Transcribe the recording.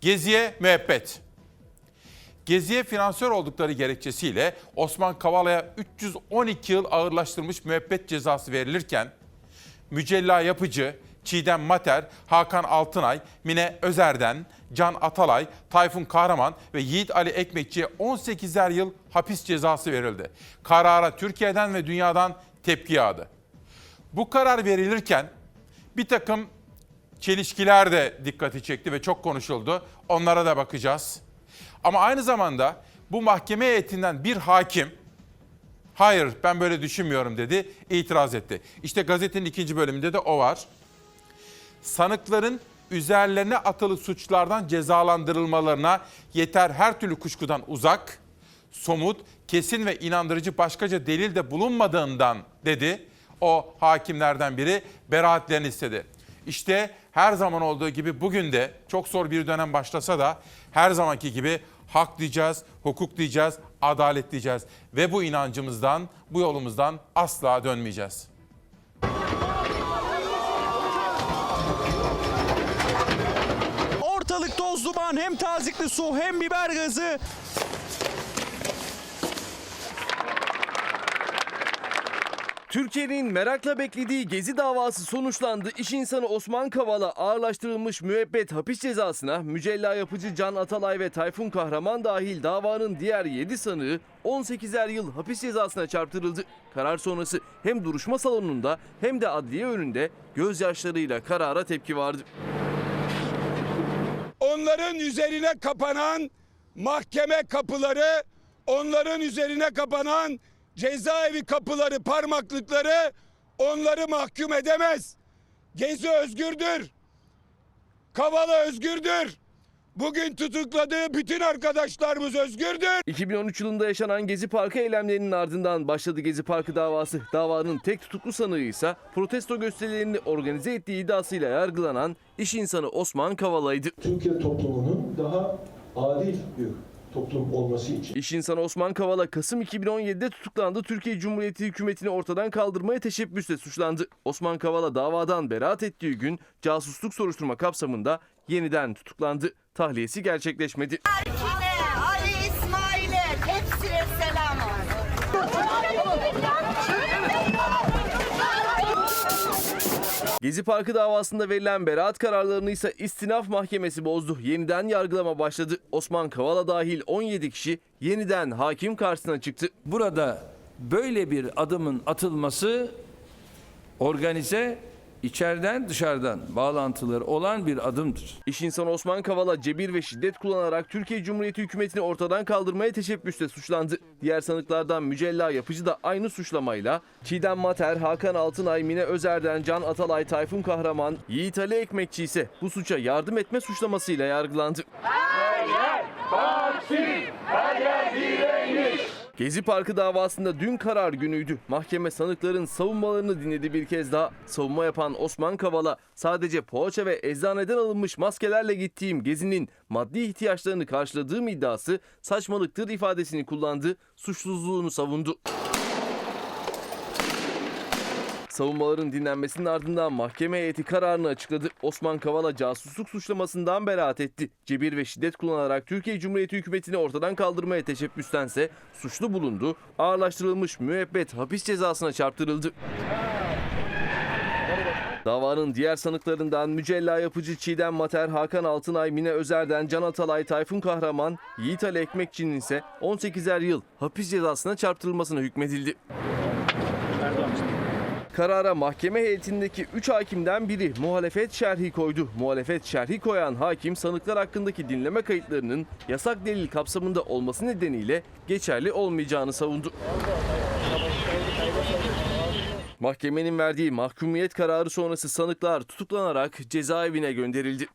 Gezi'ye müebbet. Gezi'ye finansör oldukları gerekçesiyle Osman Kavala'ya 312 yıl ağırlaştırılmış müebbet cezası verilirken Mücella Yapıcı, Çiğdem Mater, Hakan Altınay, Mine Özer'den, Can Atalay, Tayfun Kahraman ve Yiğit Ali Ekmekçi'ye 18'er yıl hapis cezası verildi. Karara Türkiye'den ve dünyadan tepki yağdı. Bu karar verilirken bir takım çelişkiler de dikkati çekti ve çok konuşuldu. Onlara da bakacağız. Ama aynı zamanda bu mahkeme heyetinden bir hakim hayır ben böyle düşünmüyorum dedi, itiraz etti. İşte gazetenin ikinci bölümünde de o var. Sanıkların üzerlerine atılı suçlardan cezalandırılmalarına yeter her türlü kuşkudan uzak, somut, kesin ve inandırıcı başkaca delil de bulunmadığından dedi. O hakimlerden biri beraatlerini istedi. İşte her zaman olduğu gibi bugün de çok zor bir dönem başlasa da her zamanki gibi hak diyeceğiz, hukuk diyeceğiz, adalet diyeceğiz ve bu inancımızdan, bu yolumuzdan asla dönmeyeceğiz. Ortalık toz duman hem tazikli su hem biber gazı. Türkiye'nin merakla beklediği Gezi davası sonuçlandı. İş insanı Osman Kavala ağırlaştırılmış müebbet hapis cezasına Mücella Yapıcı Can Atalay ve Tayfun Kahraman dahil davanın diğer 7 sanığı 18'er yıl hapis cezasına çarptırıldı. Karar sonrası hem duruşma salonunda hem de adliye önünde gözyaşlarıyla karara tepki vardı. onların üzerine kapanan mahkeme kapıları, onların üzerine kapanan cezaevi kapıları, parmaklıkları onları mahkum edemez. Gezi özgürdür. Kavala özgürdür. Bugün tutukladığı bütün arkadaşlarımız özgürdür. 2013 yılında yaşanan Gezi Parkı eylemlerinin ardından başladı Gezi Parkı davası. Davanın tek tutuklu sanığı ise protesto gösterilerini organize ettiği iddiasıyla yargılanan iş insanı Osman Kavala'ydı. Türkiye toplumunun daha adil bir toplum olması için İş insanı Osman Kavala Kasım 2017'de tutuklandı. Türkiye Cumhuriyeti hükümetini ortadan kaldırmaya teşebbüsle suçlandı. Osman Kavala davadan beraat ettiği gün casusluk soruşturma kapsamında yeniden tutuklandı. Tahliyesi gerçekleşmedi. Erkin'e, Ali İsmail'e hepsine selam olsun. Gezi Parkı davasında verilen beraat kararlarını ise istinaf mahkemesi bozdu. Yeniden yargılama başladı. Osman Kavala dahil 17 kişi yeniden hakim karşısına çıktı. Burada böyle bir adımın atılması organize içeriden dışarıdan bağlantıları olan bir adımdır. İş insanı Osman Kavala cebir ve şiddet kullanarak Türkiye Cumhuriyeti hükümetini ortadan kaldırmaya teşebbüsle suçlandı. Diğer sanıklardan Mücella Yapıcı da aynı suçlamayla Çiğdem Mater, Hakan Altınay, Mine Özer'den Can Atalay, Tayfun Kahraman, Yiğit Ali Ekmekçi ise bu suça yardım etme suçlamasıyla yargılandı. Gezi Parkı davasında dün karar günüydü. Mahkeme sanıkların savunmalarını dinledi bir kez daha. Savunma yapan Osman Kavala sadece poğaça ve eczaneden alınmış maskelerle gittiğim Gezi'nin maddi ihtiyaçlarını karşıladığım iddiası saçmalıktır ifadesini kullandı. Suçsuzluğunu savundu. Savunmaların dinlenmesinin ardından mahkeme heyeti kararını açıkladı. Osman Kavala casusluk suçlamasından beraat etti. Cebir ve şiddet kullanarak Türkiye Cumhuriyeti hükümetini ortadan kaldırmaya teşebbüstense suçlu bulundu. Ağırlaştırılmış müebbet hapis cezasına çarptırıldı. Davanın diğer sanıklarından Mücella Yapıcı, Çiğdem Mater, Hakan Altınay, Mine Özer'den Can Atalay, Tayfun Kahraman, Yiğit Ali Ekmekçi'nin ise 18'er yıl hapis cezasına çarptırılmasına hükmedildi. Karara mahkeme heyetindeki 3 hakimden biri muhalefet şerhi koydu. Muhalefet şerhi koyan hakim sanıklar hakkındaki dinleme kayıtlarının yasak delil kapsamında olması nedeniyle geçerli olmayacağını savundu. Mahkemenin verdiği mahkumiyet kararı sonrası sanıklar tutuklanarak cezaevine gönderildi.